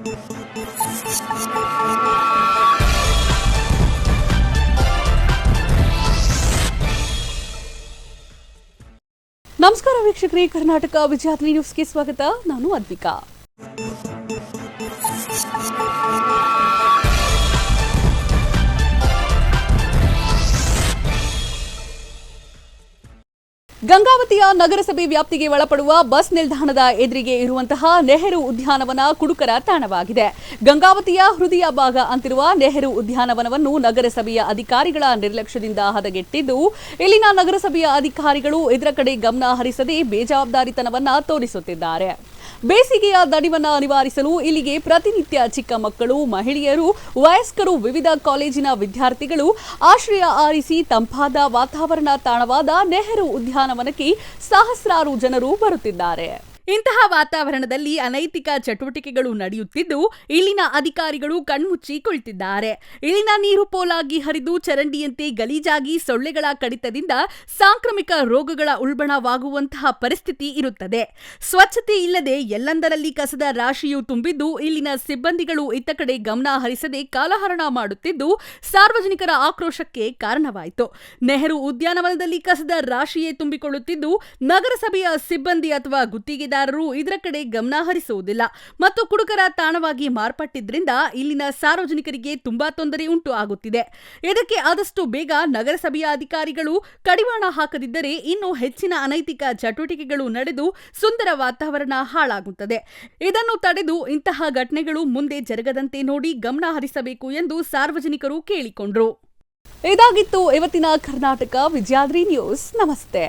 ನಮಸ್ಕಾರ ವೀಕ್ಷಕರೇ ಕರ್ನಾಟಕ ವಿಜಯಾತ್ರಿ ನ್ಯೂಸ್ಗೆ ಸ್ವಾಗತ. ನಾನು ಅದ್ವಿಕಾ. ಗಂಗಾವತಿಯ ನಗರಸಭೆ ವ್ಯಾಪ್ತಿಗೆ ಒಳಪಡುವ ಬಸ್ ನಿಲ್ದಾಣದ ಎದುರಿಗೆ ಇರುವಂತಹ ನೆಹರು ಉದ್ಯಾನವನ ಕುಡುಕರ ತಾಣವಾಗಿದೆ. ಗಂಗಾವತಿಯ ಹೃದಯ ಭಾಗ ಅಂತಿರುವ ನೆಹರು ಉದ್ಯಾನವನವನ್ನು ನಗರಸಭೆಯ ಅಧಿಕಾರಿಗಳ ನಿರ್ಲಕ್ಷ್ಯದಿಂದ ಹದಗೆಟ್ಟಿದ್ದು, ಇಲ್ಲಿನ ನಗರಸಭೆಯ ಅಧಿಕಾರಿಗಳು ಇದರ ಕಡೆ ಗಮನ ಹರಿಸದೆ ಬೇಜವಾಬ್ದಾರಿತನವನ್ನ ತೋರಿಸುತ್ತಿದ್ದಾರೆ. ಬೇಸಿಗೆಯ ದಡಿವನ್ನ ನಿವಾರಿಸಲು ಇಲ್ಲಿಗೆ ಪ್ರತಿನಿತ್ಯ ಚಿಕ್ಕ ಮಕ್ಕಳು, ಮಹಿಳೆಯರು, ವಯಸ್ಕರು, ವಿವಿಧ ಕಾಲೇಜಿನ ವಿದ್ಯಾರ್ಥಿಗಳು ಆಶ್ರಯ ಆರಿಸಿ ತಂಪಾದ ವಾತಾವರಣ ತಾಣವಾದ ನೆಹರು ಉದ್ಯಾನವನಕ್ಕೆ ಸಹಸ್ರಾರು ಜನರು ಬರುತ್ತಿದ್ದಾರೆ ಇಂತಹ ವಾತಾವರಣದಲ್ಲಿ ಅನೈತಿಕ ಚಟುವಟಿಕೆಗಳು ನಡೆಯುತ್ತಿದ್ದು, ಇಲ್ಲಿನ ಅಧಿಕಾರಿಗಳು ಕಣ್ಮುಚ್ಚಿ ಕುಳಿತಿದ್ದಾರೆ. ಇಲ್ಲಿನ ನೀರು ಪೋಲಾಗಿ ಹರಿದು ಚರಂಡಿಯಂತೆ ಗಲೀಜಾಗಿ ಸೊಳ್ಳೆಗಳ ಕಡಿತದಿಂದ ಸಾಂಕ್ರಾಮಿಕ ರೋಗಗಳ ಉಲ್ಬಣವಾಗುವಂತಹ ಪರಿಸ್ಥಿತಿ ಇರುತ್ತದೆ. ಸ್ವಚ್ಛತೆ ಇಲ್ಲದೆ ಎಲ್ಲಂದರಲ್ಲಿ ಕಸದ ರಾಶಿಯು ತುಂಬಿದ್ದು, ಇಲ್ಲಿನ ಸಿಬ್ಬಂದಿಗಳು ಇತ್ತ ಕಡೆ ಗಮನ ಹರಿಸದೆ ಕಾಲಹರಣ ಮಾಡುತ್ತಿದ್ದು, ಸಾರ್ವಜನಿಕರ ಆಕ್ರೋಶಕ್ಕೆ ಕಾರಣವಾಯಿತು. ನೆಹರು ಉದ್ಯಾನವನದಲ್ಲಿ ಕಸದ ರಾಶಿಯೇ ತುಂಬಿಕೊಳ್ಳುತ್ತಿದ್ದು, ನಗರಸಭೆಯ ಸಿಬ್ಬಂದಿ ಅಥವಾ ಗುತ್ತಿಗೆದಾರರು ಇದರ ಕಡೆ ಗಮನ ಹರಿಸುವುದಿಲ್ಲ. ಮತ್ತು ಕುಡುಕರ ತಾಣವಾಗಿ ಮಾರ್ಪಟ್ಟಿದ್ರಿಂದ ಇಲ್ಲಿನ ಸಾರ್ವಜನಿಕರಿಗೆ ತುಂಬಾ ತೊಂದರೆ ಉಂಟು ಆಗುತ್ತಿದೆ. ಇದಕ್ಕೆ ಆದಷ್ಟು ಬೇಗ ನಗರಸಭೆಯ ಅಧಿಕಾರಿಗಳು ಕಡಿವಾಣ ಹಾಕದಿದ್ದರೆ ಇನ್ನೂ ಹೆಚ್ಚಿನ ಅನೈತಿಕ ಚಟುವಟಿಕೆಗಳು ನಡೆದು ಸುಂದರ ವಾತಾವರಣ ಹಾಳಾಗುತ್ತದೆ. ಇದನ್ನು ತಡೆದು ಇಂತಹ ಘಟನೆಗಳು ಮುಂದೆ ಜರುಗದಂತೆ ನೋಡಿ ಗಮನ ಹರಿಸಬೇಕು ಎಂದು ಸಾರ್ವಜನಿಕರು ಕೇಳಿಕೊಂಡರು. ಇದಾಗಿತ್ತು ಇವತ್ತಿನ ಕರ್ನಾಟಕ ವಿಜಯಾದ್ರಿ ನ್ಯೂಸ್. ನಮಸ್ತೆ.